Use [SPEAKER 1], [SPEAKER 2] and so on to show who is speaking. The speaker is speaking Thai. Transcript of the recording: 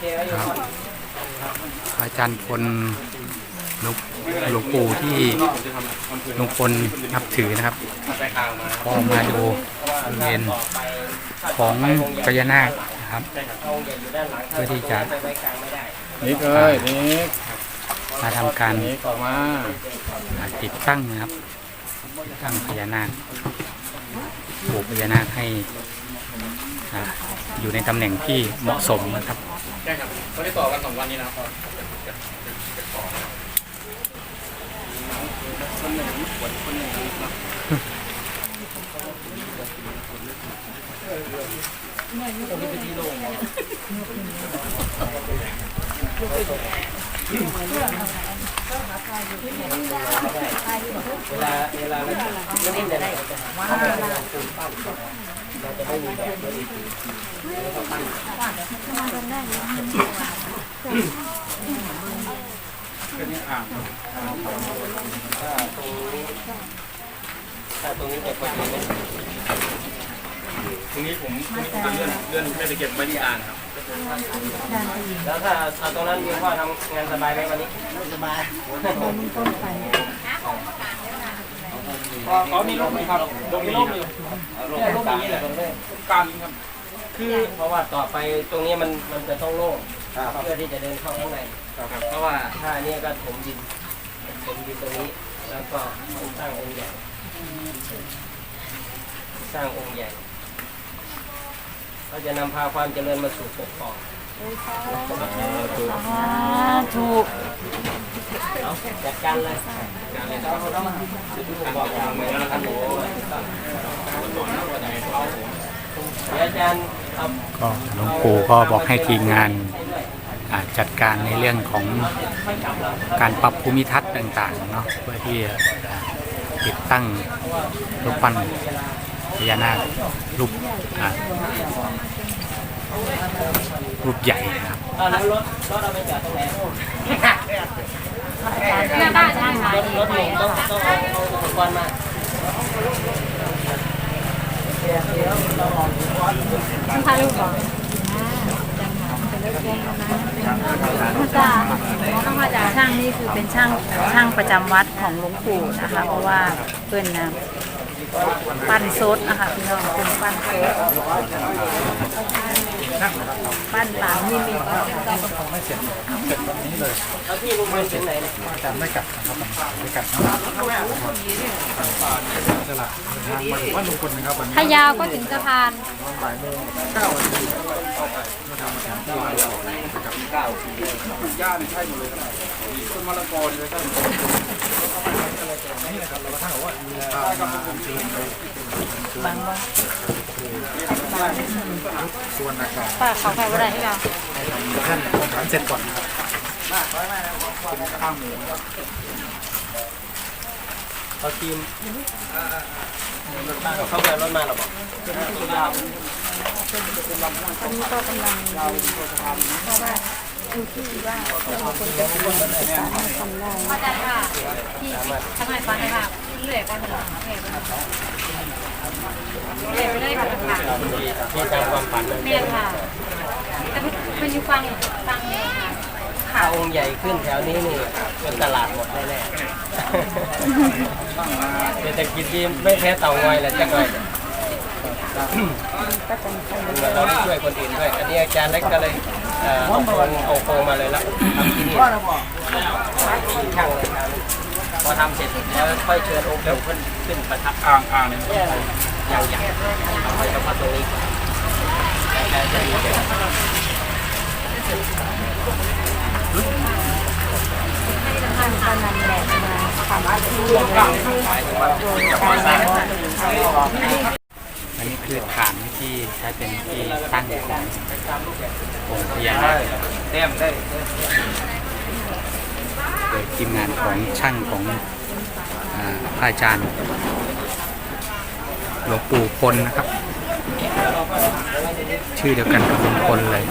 [SPEAKER 1] ครับอาจารย์พลหลวงหลวงปู่ที่ลวงพลนับถือนะครับก็มาดูบริเวณของพญานาคนะครับ เพื่อที่จะ
[SPEAKER 2] นิกเอ้ยนิก
[SPEAKER 1] มาทำการ
[SPEAKER 2] นิกออมา
[SPEAKER 1] ติดตั้งนะครับติดตั้งพญานาคปลูกพญานาคให้อยู่ในตำแหน่งที่เหมาะสมนะครับ
[SPEAKER 3] ช่ครับเขาได้ต่อกันสองวันนี้นะครับ
[SPEAKER 4] เวลาเวลาไม่ไม่ได้จะได้ว่าเราปูนปั้นเรา จะไม่มีแบบไม่มีปูน
[SPEAKER 2] อ่าง
[SPEAKER 4] ถ้าตรงนี้ถ้าตรงนี้จะพอดีไหม
[SPEAKER 3] ตรงนี้ผมจะเลื่อนเลื่อนไม่ไปเก็บไว้ที่อ่านครับ
[SPEAKER 4] แล้วถ้าเอาตรงนั้นมีพ่อทำงานสบายไหมวันนี้สบาย
[SPEAKER 3] เขามีร่มไหมครับร่มมีร่มอยู่
[SPEAKER 4] ลงรูปนี้แหละตรงนี้
[SPEAKER 3] การครับ
[SPEAKER 4] คือเพราะว่าต่อไปตรงนี้มันมันจะต้องโล่งเพื่อที่จะเดินเข้าข้างใน
[SPEAKER 3] ครับเพราะว่า
[SPEAKER 4] ถ้าอันนี้ก็ถมดินถมดินตรงนี้ แล้วก็สร้างองค์ใหญ่ สร้างองค์ใหญ่ก็จะนำพาความเจริญมาสู่ปกครอง
[SPEAKER 5] ถูก
[SPEAKER 4] เอาจัดการเลย ก็
[SPEAKER 1] หลวงปู่ก็บอกให้ทีมงานจัดการในเรื่องของการปรับภูมิทัศน์ต่างๆเนาะเพื่อที่จะติดตั้งรูปปั้นพญานาครูปรูปใหญ่นะครับ
[SPEAKER 4] อ่าแล้าไปจอดตรงไหน
[SPEAKER 5] แม่บ้านใช่าง
[SPEAKER 4] รถรถหลวงต้องต้องเอาอุปกรณ์มา
[SPEAKER 5] ต้องพาลูกก่อนจ้าช่างนี่คือเป็นช่างช่างประจำวัดของหลวงปู่นะคะ เพราะว่าเพื่อนนะปั้นโซดนะคะพี่น้องเป็นปั้นโซด ปั้นตามนี่มี
[SPEAKER 4] แล้วพี่ลุงไปถึงไหนเนี่ย
[SPEAKER 2] อาจารย์ไม่กลับนะครับไม่กลับนะครับจะละทางมาถึงบ้านลุงพลนะครับวันนี้
[SPEAKER 5] ถ้ายาวก็ถึงสะพาน
[SPEAKER 2] บ่ายโมงเก้านาทีมาทำมาถึงที่บ้านเรานะครับย่านใช่หมดเลยครับต้นมะละกอเลยครับนี่นะครับเราก็ท่านบอกว่ามีตามมาเชิญไปบาง ส่วนนะครับ
[SPEAKER 5] ป้าเขาใครว่าได้ให้เรา
[SPEAKER 2] ท่านของฐานเสร็จก่อนครับข้างหมู
[SPEAKER 4] เอาทีมเข้าไปรถมาหรอบอก
[SPEAKER 5] ตอนนี้ก็กำลังเราเพราะว่าอยู่ที่ว่าคนจะเป็นคนศึกษาทำได้มาจากค่ะที่ทำไมฟังค่ะเรื่อยกันเหรอเรื่อย เรื่อยไปเรื่อยค่ะค่ะ
[SPEAKER 4] ที่ตามความฝันนั่น
[SPEAKER 5] เมียนค่ะแต่มันอยู่ฟังฟังเนี่ยค่ะ
[SPEAKER 4] ถ้าองค์ใหญ่ขึ้นแถวนี้นี่เป็นตลาดหมดแน่ๆเศรษฐกิจดีไม่แพ้เต่างอยแหละจักหน่อยเราได้ช่วยคนอื่นด้วยอันนี้อาจารย์เล็กก็เลยเอ่อเอาโครงเอาโครงมาเลยแล้วทำที่นี่ช่างเลยครับพ อทำเสร็จแล้วค่อยเชิญองค์ปู่ขึ้นขึ้นประทับ
[SPEAKER 3] อ่างอ่างเนี่ย
[SPEAKER 4] ย่างใหญ่เอาไปประทับตรงนี้ก่อนแล้วจะดีเลย
[SPEAKER 5] ท่านก็นำแบบมาทำที่โดยการ
[SPEAKER 1] อันนี้คือฐานที่ใช้เป็นที่ตั้งขององค์พญานาค
[SPEAKER 4] เต็มได้
[SPEAKER 1] ทีมงานของช่างของอพระอาจารย์หลวงปู่พลนะครับ ชื่อเดียวกันกับหลวงพลเลย